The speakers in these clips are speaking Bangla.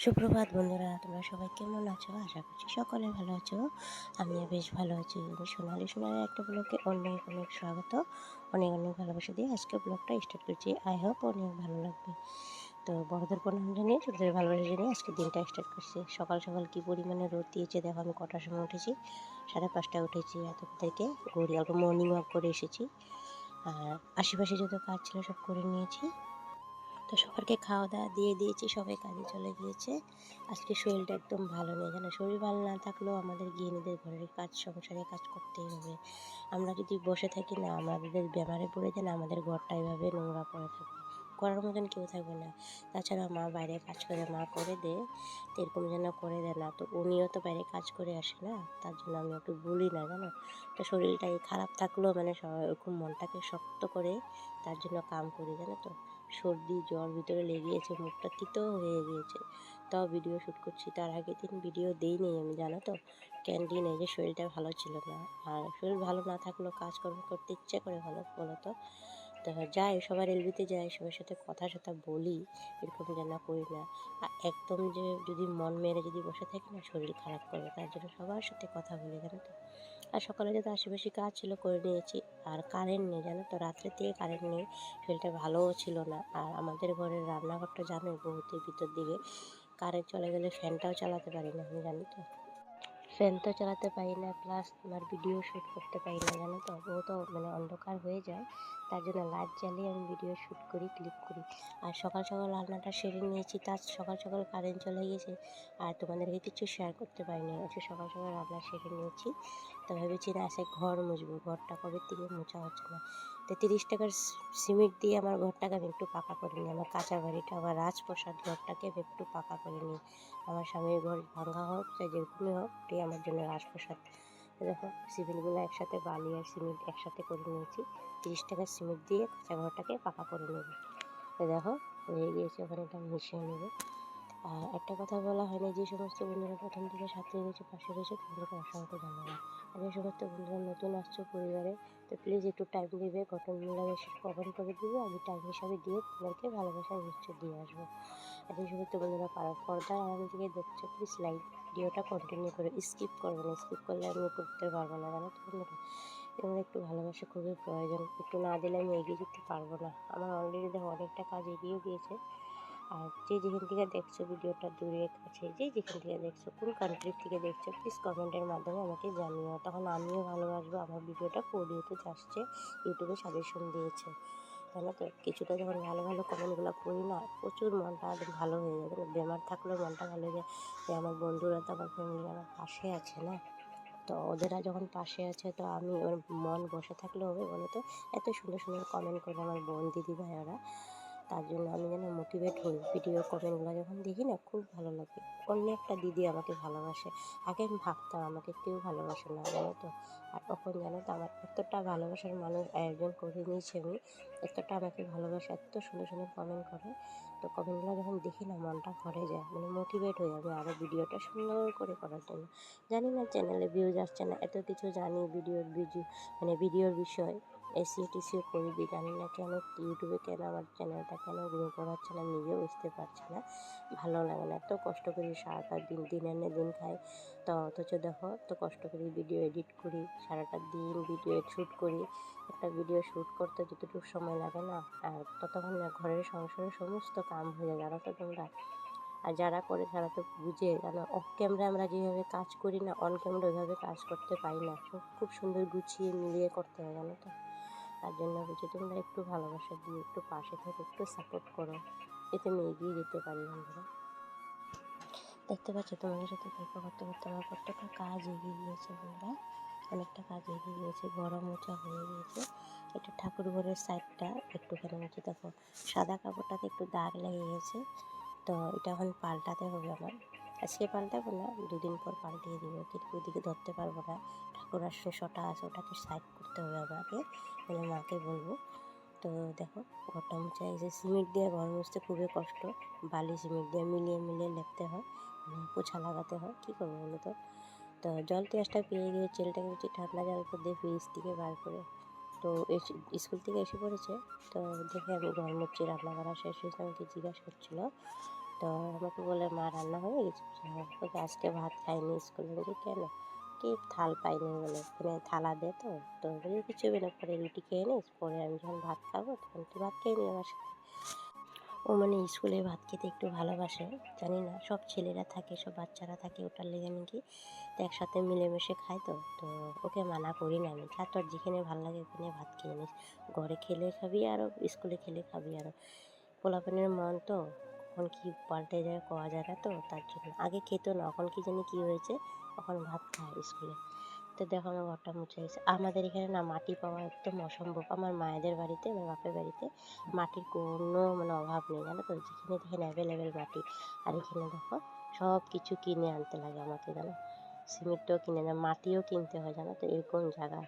সুপ্রভাত বন্ধুরা, তোমরা সবাই কেমন আছো? আশা করছি সকলে ভালো আছো। আমিও বেশ ভালো আছি। সোনালি সোনালি একটা ব্লগে অনেক অনেক স্বাগত। অনেক অনেক ভালোবাসা দিয়ে আজকে ব্লগটা স্টার্ট করছি। আই হোপ অনেক ভালো লাগবে। তো বড়দের প্রণাম জানিয়ে ছোটদের ভালোবাসা জানিয়ে আজকে দিনটা স্টার্ট করছি। সকাল সকাল কী পরিমাণে রোদ দিয়েছে দেখো, আমি কটার সময় উঠেছি? সাড়ে পাঁচটায় উঠেছি। এত থেকে ঘুরি অল্প মর্নিং ওয়াক করে এসেছি। আর আশেপাশে যত কাজ ছিল সব করে নিয়েছি। তো সবাইকে খাওয়া দাওয়া দিয়ে দিয়েছি, সবাই কাজে চলে গিয়েছে। আজকে শরীরটা একদম ভালো নেই। জানো শরীর ভালো না থাকলেও আমাদের গৃহিণীদের ঘরের কাজ, সংসারের কাজ করতেই হবে। আমরা যদি বসে থাকি না আমাদের বেমারে পড়ে যায় না, আমাদের ঘরটা এভাবে নোংরা পড়ে থাকবে করার মতন কেউ থাকবে না। তাছাড়া মা বাইরে কাজ করে, মা করে দে এরকম যেন করে দেয় না। তো উনিও তো বাইরে কাজ করে আসে না, তার জন্য আমি ওকে বলি না, জানো? তো শরীরটা খারাপ থাকলেও মানে ওরকম মনটাকে শক্ত করে তার জন্য কাম করি, জানো তো? সর্দি, জ্বর ভিতরে লেগেছে মুখটা তিতো হয়ে গিয়েছে। তাও ভিডিও শ্যুট করছি। তার আগের দিন ভিডিও দেই নেই আমি, জানো তো? ক্যান্টিন এই যে শরীরটা ভালো ছিল না। আর শরীর ভালো না থাকলেও কাজকর্ম করতে ইচ্ছে করে ভালো, বলো তো? যাই সবার এলবিতে যাই, সবার সাথে কথা সাথে বলি, এরকম যেন করি না। আর একদম যে যদি মন মেরে যদি বসে থাকি না, শরীর খারাপ করবে। তার জন্য সবার সাথে কথা বলি, জানো তো? আর সকালে যাতে আশেপাশে কাজ ছিল করে নিয়েছি। আর কারেন্ট নেই, জানো তো? রাত্রে থেকে কারেন্ট নেই, শরীরটা ভালোও ছিল না। আর আমাদের ঘরের রান্নাঘরটা জানোই বহুতের ভিতর দিকে কারেন্ট চলে গেলে ফ্যানটাও চালাতে পারি না আমি, জানি তো? ফ্যান তো চালাতে পারি না প্লাস তোমার ভিডিও শ্যুট করতে পারি না, জানো তো? বহুত মানে অন্ধকার হয়ে যায়, তার জন্য লাইট জ্বালিয়ে আমি ভিডিও শ্যুট করি ক্লিক করি। আর সকাল সকাল রান্নাটা সেরে নিয়েছি তার সকাল সকাল কারেন্ট চলে গিয়েছে আর তোমাদেরকে কিছু শেয়ার করতে পারিনি। হচ্ছে সকাল সকাল রান্না সেরে নিয়েছি, তো ভেবেছি না সে ঘর মুছবো, ঘরটা কবে থেকে মোছা হচ্ছে না। তো তিরিশ টাকার সিমেন্ট দিয়ে আমার ঘরটাকে আমি একটু পাকা করে নিই। আমার কাঁচা বাড়িটা আবার রাজপ্রসাদ ঘরটাকে আমি একটু পাকা করে নিই। আমার স্বামীর ঘর ভাঙা হোক চাই যেরকমই হোক ওটাই আমার জন্য রাজপ্রসাদ। দেখো, সিমেন্টগুলো একসাথে বালি আর সিমেন্ট একসাথে করে নিয়েছি। তিরিশ টাকার সিমেন্ট দিয়ে কাঁচা ঘরটাকে পাকা করে নেব। দেখো, হয়ে গিয়েছে, ওখানে এটা মিশিয়ে নেবে। আর একটা কথা বলা হয়নি যে সমস্ত বন্ধুরা প্রথম থেকে সাথে রয়েছে পাশে রয়েছে তাদেরকে অসংখ্য ধন্যবাদ। আর যে সমস্ত বন্ধুরা নতুন আসছো পরিবারে, তো প্লিজ একটু টাইম দিবে ঘটনাগুলো বেশি কমেন্ট করে দিবে, আমি টাইম হিসাবে দিয়ে তোমাদেরকে ভালোবাসা নিশ্চয় দিয়ে আসব। আর যে সমস্ত বন্ধুরা পাড়ার পর্দার আরাম থেকে দেখছ প্লিজ লাইক ভিডিওটা কন্টিনিউ করে স্কিপ করবে না স্কিপ করলে আমি করতে পারব না, জানো তো বন্ধুরা? এবং একটু ভালোবাসা খুবই প্রয়োজন, একটু না দিলে আমি এগিয়ে যেতে পারব না। আমার অলরেডি দেখো অনেকটা কাজ এগিয়ে গিয়েছে। আর যে যেখান থেকে দেখছ ভিডিওটা দূরে কাছে, যে যেখান থেকে দেখছ, কোন কান্ট্রির থেকে দেখছ প্লিজ কমেন্টের মাধ্যমে আমাকে জানিও। তখন আমিও ভালোবাসবো আমার ভিডিওটা পড়িয়েতে আসছে ইউটিউবে সাজেশন দিয়েছে। জানো তো কিছুটা যখন ভালো ভালো কমেন্টগুলো পড়ি না, প্রচুর মনটা ভালো হয়ে যায় বেমার থাকলেও মনটা ভালো হয়ে যায়। যে আমার বন্ধুরা তো আমার ফ্যামিলি আমার পাশে আছে না? তো ওদেরা যখন পাশে আছে, তো আমি ওর মন বসে থাকলে হবে বলো তো? এত সুন্দর সুন্দর কমেন্ট করে আমার বোন দিদি ভাইয়েরা। তার জন্য আমি যেন মোটিভেট হই। ভিডিও কমেন্টগুলো যখন দেখি না, খুব ভালো লাগে। অন্য একটা দিদি আমাকে ভালোবাসে। আগে আমি ভাবতাম আমাকে কেউ ভালোবাসে না, জানো তো? আর তখন জানো তো, আমার এতটা ভালোবাসার মানুষ আয়োজন করে নিয়েছে আমি। এতটা আমাকে ভালোবাসে, এত সুন্দর সুন্দর কমেন্ট করে। তো কমেন্টগুলো যখন দেখি না, মনটা ভরে যায়। মানে মোটিভেট হয়ে যাবে আরও ভিডিওটা সুন্দর করে করার জন্য। জানি না চ্যানেলে ভিউজ আসছে না, এত কিছু জানি ভিডিওর ভিডিও মানে ভিডিওর বিষয়। এসিও টিসিও করে দিই জানি না কেন ইউটিউবে কেন আমার চ্যানেলটা কেন গ্রো করাচ্ছে না, নিজেও বুঝতে পারছি না। ভালো লাগে না, এত কষ্ট করি সারাটা দিন দিন এনে দিন খাই। তো অথচ দেখো, এত কষ্ট করি ভিডিও এডিট করি, সারাটা দিন ভিডিও শ্যুট করি। একটা ভিডিও শ্যুট করতে যতটুকু সময় লাগে না, আর ততক্ষণ না ঘরের সংসারের সমস্ত কাম হয়ে যায় তো তোমরা? আর যারা করে তারা তো বুঝে, জানো? অফ ক্যামেরা আমরা যেভাবে কাজ করি না অন ক্যামেরা ওইভাবে কাজ করতে পারি না। খুব সুন্দর গুছিয়ে মিলিয়ে করতে হয়, জানো তো? তার জন্য বলছি তোমরা একটু ভালোবাসা দিয়ে একটু পাশে থেকে একটু সাপোর্ট করো। এতে আমি এগিয়ে যেতে পারি বন্ধুরা দেখতে পাচ্ছ, তোমাদের সাথে গল্প করতে করতে আমার প্রত্যেকটা কাজ এগিয়ে গিয়েছে বন্ধুরা। অনেকটা কাজ এগিয়ে গিয়েছে, গরম মোচা হয়ে গিয়েছে। এটা ঠাকুর ঘরের সাইডটা একটুখানি হচ্ছে, দেখো, সাদা কাপড়টাতে একটু দাগ লেগে গেছে। তো এটা এখন পাল্টাতে হবে আমার। আজকে পাল্টাবো না দুদিন পর পাল্টিয়ে দিব, কিন্তু ওদিকে ধরতে পারব না। ঠাকুর আসলে শটা আছে, ওটাকে সাইড করতে হবে আমাকে। মানে মাকে বলব, তো দেখো, ঘরটা মুছে এসে সিমেন্ট দিয়ে ঘর মুছতে খুবই কষ্ট। বালি, সিমেন্ট দিয়ে মিলিয়ে মিলিয়ে লেপতে হয় মানে পোছা লাগাতে হয়, কী করব বলো তো? তো জল তেজটা পেয়ে গিয়ে ছেলেটাকে বলছি ঠান্ডা জল করে দিয়ে ফ্রিজ থেকে বার করে, তো এসে, স্কুল থেকে এসে পড়েছে। তো দেখে আমি ঘর মুছছি রান্না করা শেষ হয়েছে, আমাকে জিজ্ঞাসা করছিল তো আমাকে বলে, মা, রান্না হয়ে গেছে? ওকে আজকে ভাত খাইনি স্কুলে। বলি, কেন? কি থাল পাইনি? বলে ওখানে থালা দে তো। তো বলি, কিছু হবে না, পরে রুটি খেয়ে নিস। পরে আমি যখন ভাত খাব, তখন তুই ভাত খেয়ে নি আমার সাথে। ও মানে স্কুলে ভাত খেতে একটু ভালোবাসে, জানি না, সব ছেলেরা থাকে, সব বাচ্চারা থাকে, ওটার লেগে নাকি তো একসাথে মিলেমিশে খায় তো। তো ওকে মানা করি না আমি। খা তোর যেখানে ভালো লাগে ওখানে ভাত খেয়ে নিস। ঘরে খেলে খাবি আরও স্কুলে খেলে খাবি আরও পোলাপানের মন তো কখন কি পাল্টে যায় কোয়া যায় না তো, তার জন্য। আগে খেত না, এখন কি জানি কী হয়েছে, এখন ভাত খায় স্কুলে। তো দেখো আমার ঘরটা মুছে গেছে আমাদের এখানে না মাটি পাওয়া একদম অসম্ভব। আমার মায়েদের বাড়িতে, আমার বাপের বাড়িতে মাটির কোনো মানে অভাব নেই, জানো তো? যেখানে দেখেন অ্যাভেলেবেল মাটি। আর এখানে দেখো সব কিছু কিনে আনতে লাগে আমাকে, জানো? সিমেন্টও কিনে না, মাটিও কিনতে হয়, জানো তো? এরকম জায়গা।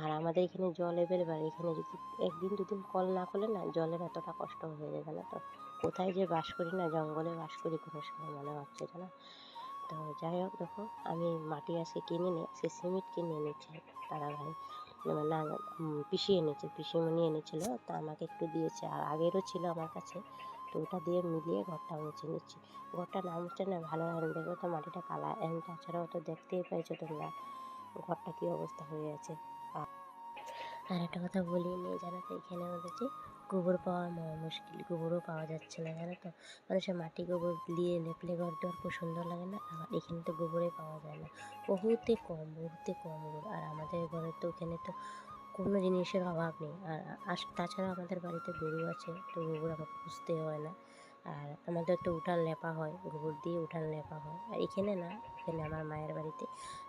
আর আমাদের এখানে জল অ্যাভেলেবেল এখানে যদি একদিন দুদিন কল না করলে না, জলের এতটা কষ্ট হয়ে যায়, জানো তো? কোথায় যে বাস করি না, জঙ্গলে বাস করি, কোনো সময় মনে হচ্ছে জানো তো যাই হোক দেখো, আমি মাটি আজকে কিনে নিয়ে সে সিমেন্ট কিনে এনেছে তারা ভাই। না পিসি এনেছে, পিসিমণি এনেছিল, তা আমাকে একটু দিয়েছে। আর আগেরও ছিল আমার কাছে, তো ওটা দিয়ে মিলিয়ে ঘরটা মুছে নিচ্ছি। ঘরটা না মুছলে না ভালো না। দেখবে তো মাটিটা কালা এখন তাছাড়াও তো দেখতেই পাইছো তোমরা ঘরটা কী অবস্থা হয়ে আছে। আর একটা কথা বলি নি জানো তো, এখানে যে গোবর পাওয়া মুশকিল। গোবরও পাওয়া যাচ্ছে না, জানো তো? মানুষের মাটি গোবর দিয়ে লেপলে ঘর দর খুব সুন্দর লাগে না? আবার এখানে তো গোবরে পাওয়া যায় না। বহুতে কম বহুতে কম গোবর। আর আমাদের ঘরে তো এখানে তো কোনো জিনিসের অভাব নেই। আর তাছাড়া আমাদের বাড়িতে গরু আছে, তো গোবর আমাকে খুঁজতে হয় না। আর আমাদের তো উঠান লেপা হয়, গোবর দিয়ে উঠান লেপা হয়। আর এখানে না এখানে আমার মায়ের বাড়িতে।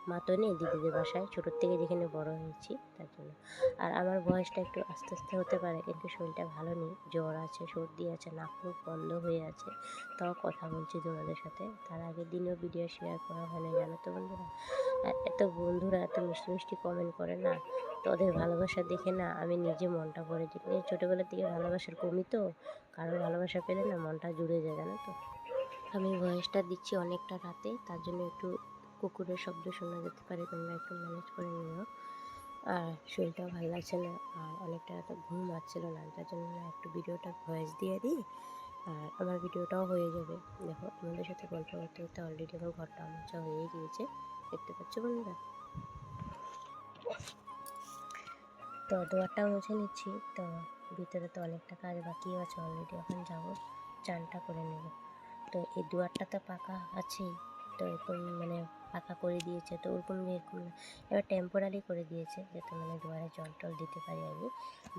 মা তো নেই দিদিদের বাসায়, ছোটোর থেকে যেখানে বড় হয়েছি তার জন্য। আর আমার বয়সটা একটু আস্তে আস্তে হতে পারে, কিন্তু শরীরটা ভালো নেই। জ্বর আছে, সর্দি আছে, নাক মুখ বন্ধ হয়ে আছে, তাও কথা বলছি তোমাদের সাথে। তার আগের দিনও ভিডিও শেয়ার করা হয় না জানো তো বন্ধুরা? এত বন্ধুরা, এত মিষ্টি মিষ্টি কমেন্ট করে না? তোদের ভালোবাসা দেখে না আমি নিজে মনটা ভরে যাই ছোটোবেলা থেকে ভালোবাসার কমি তো, কারও ভালোবাসা পেলে না মনটা জুড়ে যায়, জানো তো? আমি ভয়েসটা দিচ্ছি অনেকটা রাতে, তার জন্য একটু কুকুরের শব্দ শোনা যেতে পারে, তোমরা একটু ম্যানেজ করে নিও। আর শরীরটাও ভালো লাগছে না, আর অনেকটা রাতে ঘুম আসছিল না, তার জন্য একটু ভিডিওটা ভয়েস দিয়ে দিই, আর আমার ভিডিওটাও হয়ে যাবে। দেখো, তোমাদের সাথে গল্প করতে করতে অলরেডি আমার ঘরটা মোছা হয়ে গিয়েছে, দেখতে পাচ্ছ বন্ধুরা? তো দুয়ারটাও মুছে নিচ্ছি, তো ভিতরে তো অনেকটা কাজ বাকি আছে অলরেডি এখন যাব, চানটা করে নেব। তো এই দুয়ারটা তো পাকা আছেই তো এরকম মানে পাকা করে দিয়েছে তো ওরকম এরকম। এবার টেম্পোরারি করে দিয়েছে যাতে মানে দুয়ারে জল টল দিতে পারি আমি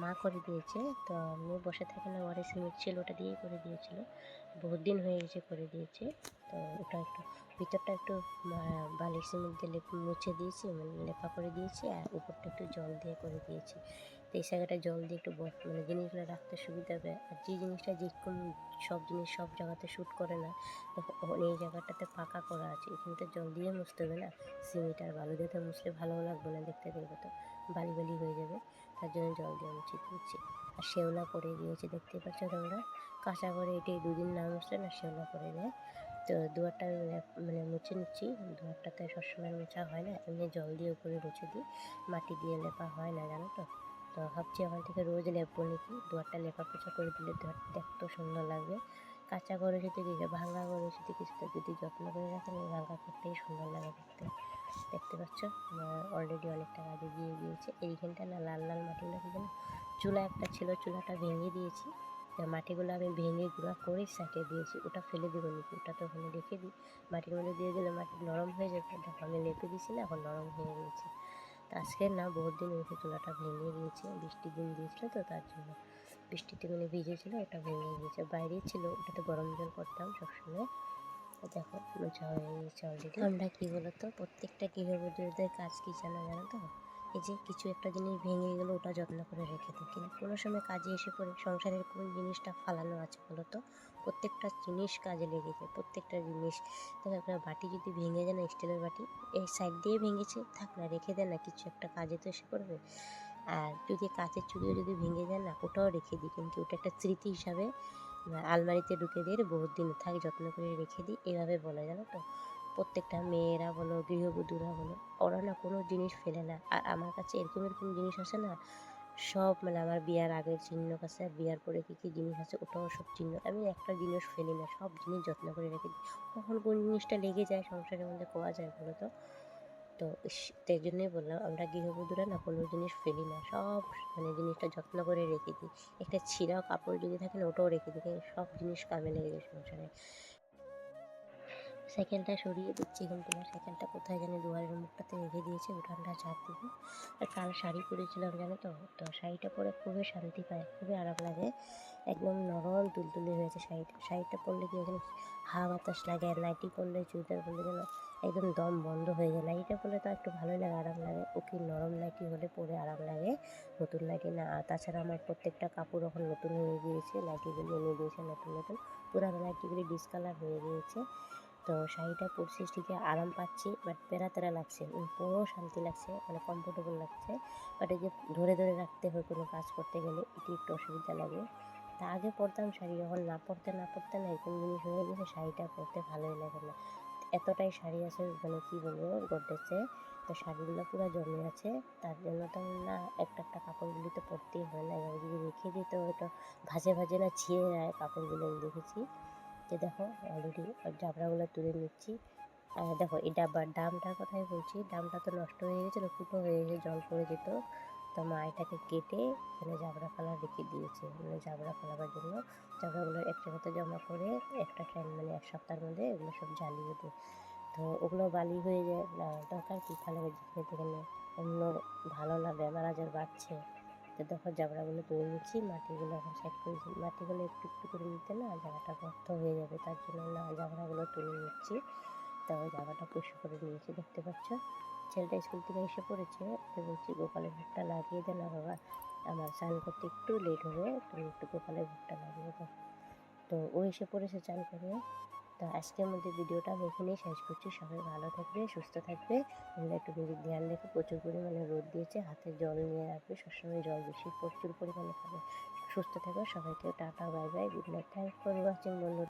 মা করে দিয়েছে তো আমি বসে থাকি না ঘরে সিমেন্ট ছিল ওটা দিয়েই করে দিয়েছিল বহুত দিন হয়ে গেছে করে দিয়েছে তো ওটা একটু ভিতরটা একটু আহ, বালি সিমেন্ট দিয়ে মুছে দিয়েছি মানে লেপা করে দিয়েছি আর উপরটা একটু জল দিয়ে করে দিয়েছি তো এই জায়গাটা জল দিয়ে একটু বস- মানে জিনিসগুলো রাখতে সুবিধা হবে। আর যে জিনিসটা যেরকম সব জিনিস সব জায়গাতে শ্যুট করে না তখন এই জায়গাটাতে পাকা করা আছে এখানে তো জল দিয়ে মুছতে হবে না। সিমেন্ট আর বালু দিয়ে তো মুছলে ভালোও লাগবে না দেখতে দেখবে তো, বালি বালি হয়ে যাবে, তার জন্য জল দিয়ে মুছে দিচ্ছি আর শেওলা পড়ে গিয়েছে দেখতে পাচ্ছ তোমরা? কাঁচা করে এটি দুদিন না মুছলে না শেওলা পড়ে যায় তো দুয়ারটা মানে মুছে নিচ্ছি, দুয়ারটাতে সবসময় মোছা হয় না, এমনি জল দিয়ে উপরে মুছে দিই, মাটি দিয়ে লেপা হয় না, জানো তো? তো ভাবছি ওখান থেকে রোজ লেপবো নাকি দুয়ারটা লেপা পোছা করে দিলে দুয়ারটা দেখতেও সুন্দর লাগবে। কাঁচা ঘরের সাথে কিছু, ভাঙা ঘরের সাথে কিছুটা যদি যত্ন করে রাখেন এই ভাঙা করতেই সুন্দর লাগে দেখতে। দেখতে পাচ্ছ? অলরেডি অনেকটা কাজে দিয়ে গিয়েছে এইখানটা না লাল লাল মাটি লাগে না চুলা একটা ছিল, চুলাটা ভেঙে দিয়েছি। তো মাটিগুলো আমি ভেঙে গুঁড়া করে সাইটে দিয়েছি। ওটা ফেলে দেবো নাকি? ওটা তো ওখানে রেখে দিই। মাটির মধ্যে দিয়ে দিলে মাটি নরম হয়ে যাবে। দেখো আমি লেপে দিয়েছি না, এখন নরম হয়ে গিয়েছে। তো আজকে না, বহুত দিন হয়েছে চুলাটা ভেঙে গিয়েছে বৃষ্টির দিন দিয়েছিল তো তার জন্য। বৃষ্টিতে মানে ভিজেছিল এটা ভেঙে গিয়েছে বাইরে ছিল, ওটাতে গরম জল করতাম সবসময়। দেখো মোছা হয়ে গিয়েছে অলরেডি আমরা কী বলতো, প্রত্যেকটা গৃহবধূদের কাজ কী জানো জানো তো? এই যে কিছু একটা জিনিস ভেঙে গেলে ওটা যত্ন করে রেখে দিই কিন্তু কোনো সময় কাজে এসে পড়ে, সংসারের কোন জিনিসটা ফালানো আছে বলো তো প্রত্যেকটা জিনিস কাজে লেগে যায়, প্রত্যেকটা জিনিস। দেখো একটা বাটি যদি ভেঙে যায় না, স্টিলের বাটি, এই সাইড দিয়ে ভেঙেছে, থাক না, রেখে দেয় না, কিছু একটা কাজে তো এসে পড়বে। আর যদি কাঁচের চুড়িও যদি ভেঙে যায় না, ওটাও রেখে দিই, কিন্তু ওটা একটা স্মৃতি হিসাবে আলমারিতে ঢুকে দিয়ে বহুত দিন থাকে, যত্ন করে রেখে দিই, এভাবে বলে, জানো তো। প্রত্যেকটা মেয়েরা বলো, গৃহবধূরা বলো, ওরা না কোনো জিনিস ফেলে না। আর আমার কাছে এরকম এরকম জিনিস আছে না সব মানে আমার বিয়ার আগের চিহ্ন আছে, বিয়ার পরে কী কী জিনিস আছে ওটাও সব চিহ্ন। আমি একটা জিনিস ফেলি না, সব জিনিস যত্ন করে রেখে দিই। কখন কোন জিনিসটা লেগে যায় সংসারের মধ্যে কোয়া যায় বলো তো? তো তাই জন্যই বললাম আমরা গৃহবধূরা না কোনো জিনিস ফেলি না, সব মানে জিনিসটা যত্ন করে রেখে দিই। একটা ছিঁড়া কাপড় যদি থাকে না ওটাও রেখে দিই, সব জিনিস কামে লেগে যায় সংসারে। সাইকেলটা সরিয়ে দিচ্ছি। কিন্তু সাইকেলটা কোথায় জানি? দুয়ারের মুখটাতে রেখে দিয়েছে, উঠানটা চাপ দিব। আর কাল শাড়ি পরেছিলাম, জানো তো? তো শাড়িটা পরে খুবই শান্তি পায়, খুবই আরাম লাগে। একদম নরম তুলতুলে হয়েছে শাড়িটা। শাড়িটা পরলে কি ওখানে হাওয়া বাতাস লাগে নাইটি পরলে, চুড়িদার পরলে যেন একদম দম বন্ধ হয়ে যায়। নাইটিটা পরলে তো একটু ভালোই লাগে, আরাম লাগে। ওকে নরম নাইটি হলে পরে আরাম লাগে। নতুন নাইটি না, আর তাছাড়া আমার প্রত্যেকটা কাপড় এখন নতুন হয়ে গিয়েছে। নাইটিগুলি এনে দিয়েছে নতুন নতুন। পুরানো নাইটিগুলি ডিসকালার হয়ে গিয়েছে। তো শাড়িটা পরছি ঠিকই, আরাম পাচ্ছি বাট পেরা তেরা লাগছে পুরো শান্তি লাগছে মানে কমফোর্টেবল লাগছে বাট এই যে ধরে ধরে রাখতে হয় কোনো কাজ করতে গেলে, এটি একটু অসুবিধা লাগে। তা আগে পরতাম শাড়ি যখন না পরতে না পরতে না, এরকম জিনিস হয়ে গেছে, শাড়িটা পরতে ভালোই লাগে না। এতটাই শাড়ি আছে মানে কি বলব গড্রেজে তো শাড়িগুলো পুরো জমে আছে, তার জন্য তো না, একটা একটা কাপড়গুলি তো পরতেই হয় না এবার যদি রেখে দিই তো ভাজে ভাজে না ছিঁড়ে যায়, কাপড়গুলো আমি দেখেছি। যে দেখো অলরেডি জাবড়াগুলো তুলে নিচ্ছি। আর দেখো, এই ডাব্বার ডামটার কথাই বলছি ডামটা তো নষ্ট হয়ে গেছিল, ফুটো হয়ে গেছে, জল পড়ে যেত। তো মা এটাকে কেটে এখানে জাবড়া ফালা রেখে দিয়েছে মানে জাবড়া ফেলাবার জন্য। জাবড়াগুলো এক জায়গাতে জমা করে একটা টাইম মানে এক সপ্তাহের মধ্যে এগুলো সব জ্বালিয়ে দেয় তো ওগুলো বালি হয়ে যায়, না, দরকার কি? ভালো যেখানে অন্য ভালো না, বেমার আজার বাড়ছে। তো দেখো জাবড়াগুলো তুলে নিচ্ছি, মাটিগুলো এখন সাইড করেছি মাটিগুলো একটু একটু করে নিতে না জায়গাটা গর্ত হয়ে যাবে, তার জন্য না জাবড়াগুলো তুলে নিচ্ছি। তো জায়গাটা পরিষ্কার করে নিয়েছি, দেখতে পাচ্ছ? ছেলেটা স্কুল থেকে এসে পড়েছে তো বলছি, গোপালের ভোগটা লাগিয়ে দে না বাবা। আমার স্নান করতে একটু লেট হবে তুমি একটু গোপালের ভোগটা লাগিয়ে দাও। তো ও এসে পড়েছে চান করে তো আজকের মধ্যে ভিডিওটা এখানেই শেষ করছি। সবাই ভালো থাকবে, সুস্থ থাকবে। তোমরা একটু নিজের ধ্যান রেখে প্রচুর পরিমাণে রোদ দিয়েছে, হাতে জল নিয়ে রাখবে, সবসময় জল বেশি, প্রচুর পরিমাণে খাবে। সুস্থ থাকো সবাইকে, tata bye bye good night thanks for watching বন্ধু